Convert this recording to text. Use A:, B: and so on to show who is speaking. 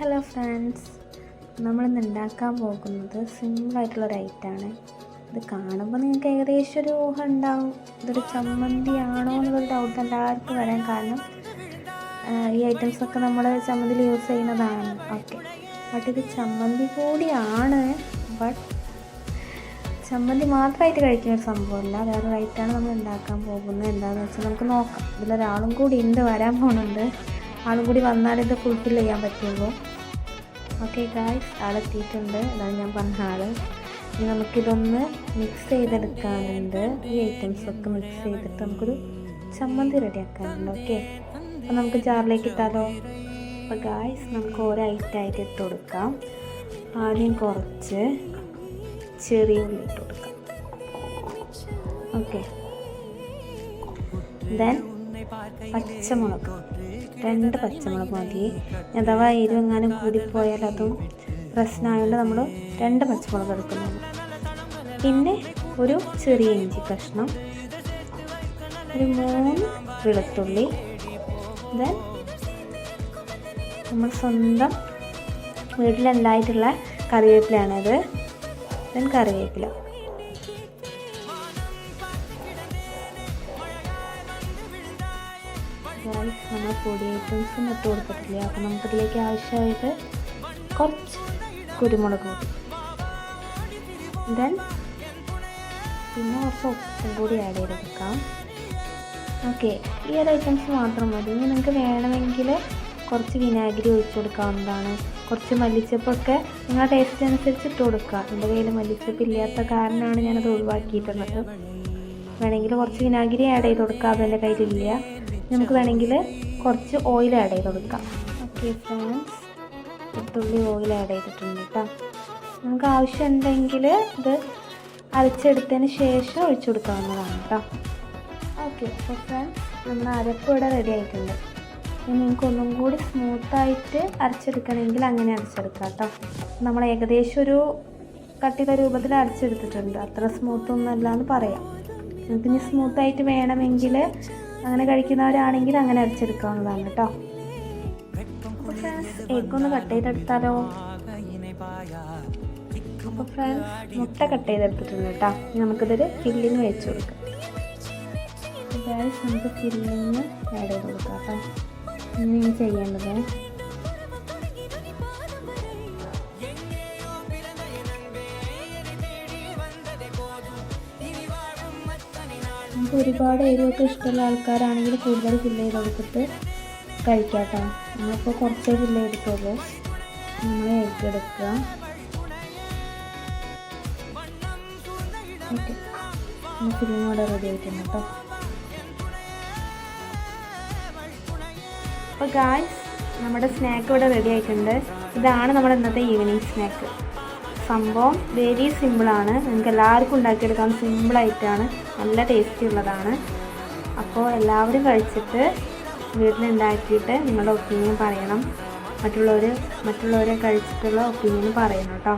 A: Hello friends നമ്മളിന്ന് ഉണ്ടാക്കാൻ പോകുന്നത് സിമ്പിളായിട്ടുള്ള ഒരു ഐറ്റമാണ്. ഇത് കാണുമ്പോൾ നിങ്ങൾക്ക് ഏകദേശം ഒരു ഊഹം ഉണ്ടാവും. ഇതൊരു ചമ്മന്തി ആണോ എന്നുള്ളൊരു ഡൗട്ട് എല്ലാവർക്കും വരാൻ കാരണം ഈ ഐറ്റംസൊക്കെ നമ്മൾ ചമ്മന്തിയിൽ യൂസ് ചെയ്യുന്നതാണ്. ഓക്കെ ബട്ട് ഇത് ചമ്മന്തി കൂടിയാണ് ബട്ട് ചമ്മന്തി മാത്രമായിട്ട് കഴിക്കുന്ന ഒരു സംഭവമല്ല. വേറെ റൈറ്റാണ് നമ്മൾ ഉണ്ടാക്കാൻ പോകുന്നത്. എന്താണെന്ന് വെച്ചാൽ നമുക്ക് നോക്കാം. ഇതിലൊരാളും കൂടി ഉണ്ട് വരാൻ പോകുന്നുണ്ട്. ആളും കൂടി വന്നാലേ ഇത് ഫുൾഫിൽ ചെയ്യാൻ പറ്റുള്ളൂ. ഓക്കെ ഗായ്സ് ആളെത്തിയിട്ടുണ്ട് അതാണ് ഞാൻ പറഞ്ഞ ആൾ ഇനി നമുക്കിതൊന്ന് മിക്സ് ചെയ്തെടുക്കാനുണ്ട്. ഈ ഐറ്റംസ് ഒക്കെ മിക്സ് ചെയ്തിട്ട് നമുക്കൊരു ചമ്മന്തി റെഡിയാക്കാനുണ്ട്. ഓക്കെ അപ്പം നമുക്ക് ജാറിലേക്ക് ഇട്ടാലോ? അപ്പോൾ ഗായ്സ് നമുക്ക് ഓരോ ഐറ്റമായിട്ട് ഇട്ട് കൊടുക്കാം. ആദ്യം കുറച്ച് ചെറിയ ഉള്ളി ഇട്ട് കൊടുക്കാം. ഓക്കെ ദെൻ പച്ചമുളക്. രണ്ട് പച്ചമുളക് മതി അഥവാ എരിവെങ്ങാനും കൂടിപ്പോയാൽ അതും പ്രശ്നമായതുകൊണ്ട് നമ്മൾ രണ്ട് പച്ചമുളക് എടുക്കുന്നത് പിന്നെ ഒരു ചെറിയ ഇഞ്ചി കഷ്ണം ഒരു മൂന്ന് വെളുത്തുള്ളി. ദെൻ നമ്മൾ സ്വന്തം വീട്ടിലുണ്ടായിട്ടുള്ള കറിവേപ്പിലാണത് ദെൻ കറിവേപ്പില. ഗൈസ് നമ്മൾ പൊടി ഐറ്റംസും ഇട്ട് കൊടുത്തിട്ടില്ല? അപ്പം നമുക്കിതിലേക്ക് ആവശ്യമായിട്ട് കുറച്ച് കുരുമുളക് പൊടി. ദെൻ പിന്നെ കുറച്ച് ഉപ്പും കൂടി ആഡ് ചെയ്ത് കൊടുക്കാം ഓക്കെ ഈ ഒരു ഐറ്റംസ് മാത്രം മതി. ഇനി നിങ്ങൾക്ക് വേണമെങ്കിൽ കുറച്ച് വിനാഗിരി ഒഴിച്ചു കൊടുക്കാവുന്നതാണ്. കുറച്ച് മല്ലിച്ചപ്പൊക്കെ നിങ്ങളുടെ ടേസ്റ്റ് അനുസരിച്ച് ഇട്ട് കൊടുക്കുക. എന്റെ കയ്യിൽ മല്ലിച്ചപ്പ് ഇല്ലാത്ത കാരണമാണ് ഞാനത് ഒഴിവാക്കിയിട്ടുള്ളത്. വേണമെങ്കിൽ കുറച്ച് വിനാഗിരി ആഡ് ചെയ്ത് കൊടുക്കാം. അതെന്റെ കയ്യിലില്ല. നമുക്ക് വേണമെങ്കിൽ കുറച്ച് ഓയിൽ ആഡ് ചെയ്ത് കൊടുക്കാം. ഓക്കെ ഫ്രണ്ട്സ് തുള്ളി ഓയിൽ ആഡ് ചെയ്തിട്ടുണ്ട് കേട്ടോ നമുക്ക് ആവശ്യമുണ്ടെങ്കിൽ ഇത് അരച്ചെടുത്തതിന് ശേഷം ഒഴിച്ചു കൊടുക്കാവുന്നതാണ് കേട്ടോ ഓക്കെ അപ്പോൾ ഫ്രണ്ട്സ് നമ്മൾ അരപ്പ് ഇവിടെ റെഡി ആയിട്ടുണ്ട്. ഇനി നിങ്ങൾക്ക് ഒന്നും കൂടി സ്മൂത്തായിട്ട് അരച്ചെടുക്കണമെങ്കിൽ അങ്ങനെ അരച്ചെടുക്കാം കേട്ടോ നമ്മൾ ഏകദേശം ഒരു കട്ടിയുടെ രൂപത്തിൽ അരച്ചെടുത്തിട്ടുണ്ട്. അത്ര സ്മൂത്തൊന്നും അല്ല എന്ന് പറയാം. നിങ്ങൾക്ക് ഇനി സ്മൂത്തായിട്ട് വേണമെങ്കിൽ അങ്ങനെ കഴിക്കുന്നവരാണെങ്കിൽ അങ്ങനെ അരച്ചെടുക്കാവുന്നതാണ് കേട്ടോ. എഗ്ഗൊന്ന് കട്ട് ചെയ്തെടുത്താലോ? അപ്പോൾ ഫ്രണ്ട്സ് മുട്ട കട്ട് ചെയ്തെടുത്തിട്ടുണ്ട് കേട്ടോ. നമുക്കിതൊരു ഫില്ലിങ് വെച്ച് കൊടുക്കാം. നമുക്ക് ഫില്ലിങ് ആഡ് ചെയ്ത് കൊടുക്കാം കേട്ടോ. ഇങ്ങനെയാണ് ചെയ്യേണ്ടത് നമുക്ക് ഒരുപാട് എരിവൊക്കെ ഇഷ്ടമുള്ള ആൾക്കാരാണെങ്കിൽ കൂടുതൽ ഫില്ല് ചെയ്ത് കൊടുത്തിട്ട് കഴിക്കാം കേട്ടോ നമ്മളിപ്പോൾ കുറച്ചേ ഫില്ല് ചെയ്തിട്ടുള്ളൂ. നമ്മൾ എഗ്ഗ് എടുക്കുക ഓക്കെ ഫില്ലിങ് കൂടെ റെഡി ആയിട്ടുണ്ട് കേട്ടോ അപ്പോൾ ഗായ്സ് നമ്മുടെ സ്നാക്ക് ഇവിടെ റെഡി ആയിട്ടുണ്ട്. ഇതാണ് നമ്മുടെ ഇന്നത്തെ ഈവനിങ് സ്നാക്ക് സംഭവം വെരി സിമ്പിളാണ് നിങ്ങൾക്ക് എല്ലാവർക്കും ഉണ്ടാക്കിയെടുക്കാൻ സിമ്പിളായിട്ടാണ് നല്ല ടേസ്റ്റി ഉള്ളതാണ്. അപ്പോൾ എല്ലാവരും കഴിച്ചിട്ട് വീട്ടിലുണ്ടാക്കിയിട്ട് നിങ്ങളുടെ ഒപ്പീനിയൻ പറയണം. മറ്റുള്ളവർ മറ്റുള്ളവരെ കഴിച്ചിട്ടുള്ള ഒപ്പീനിയൻ പറയണം കേട്ടോ.